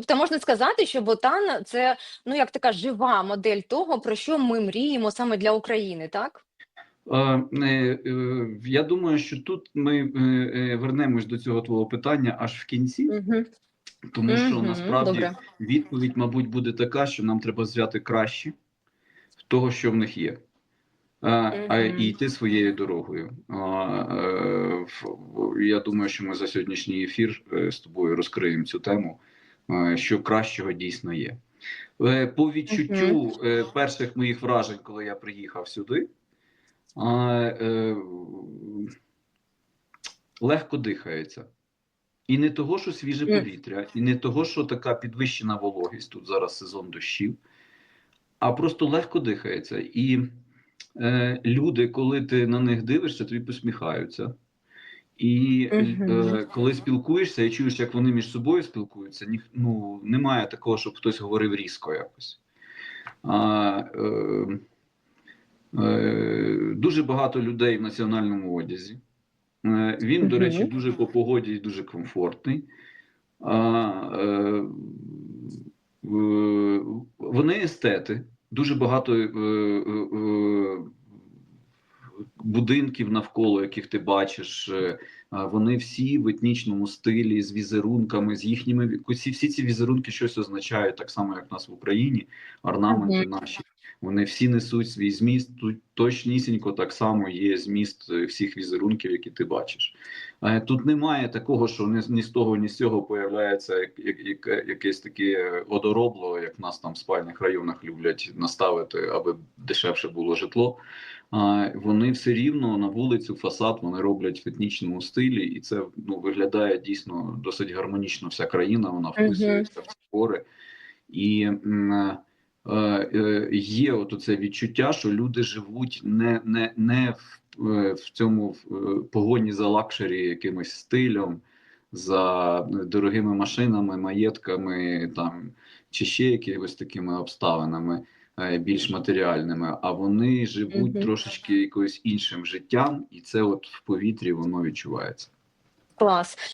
Тобто можна сказати, що Ботан це ну як така жива модель того, про що ми мріємо саме для України, так? Е, е, Я думаю, що тут ми е, вернемось до цього твого питання аж в кінці, Угу. тому що Мгм, насправді добре. відповідь, мабуть, буде така, що нам треба взяти краще того, що в них є, а, а і йти своєю дорогою. А, Я думаю, що ми за сьогоднішній ефір з тобою розкриємо цю тему, що кращого дійсно є. Е, По відчуттю е, перших моїх вражень, коли я приїхав сюди, е, легко дихається. І не того, що свіже повітря, і не того, що така підвищена вологість, тут зараз сезон дощів, а просто легко дихається. І е, люди, коли ти на них дивишся, тобі посміхаються. І е, коли спілкуєшся і чуєш, як вони між собою спілкуються, ні, ну, немає такого, щоб хтось говорив різко якось. А, е, е, дуже багато людей в національному одязі. Е, Він, до речі, дуже по погоді і дуже комфортний. А, е, е, Вони естети. Дуже багато е, е, е, будинків навколо, яких ти бачиш. е, Вони всі в етнічному стилі, з візерунками, з їхніми всі, всі ці візерунки щось означають, так само, як в нас в Україні, орнаменти наші. Вони всі несуть свій зміст. Тут точнісінько так само є зміст е, всіх візерунків, які ти бачиш. Е, Тут немає такого, що ні, ні з того, ні з цього появляється як, як, як, якесь таке одоробло, як в нас там в спальних районах люблять наставити, аби дешевше було житло. Вони все рівно на вулицю фасад вони роблять в етнічному стилі, і це ну виглядає дійсно досить гармонічно. Вся країна вона вписується в ці пори. І м, е, е, є от це відчуття, що люди живуть не, не, не в, е, в цьому в, е, погоні за лакшері якимось стилем, за дорогими машинами, маєтками там чи ще якимось такими обставинами е, більш матеріальними, а вони живуть Мгм. трошечки якоюсь іншим життям, і це от в повітрі воно відчувається. Клас.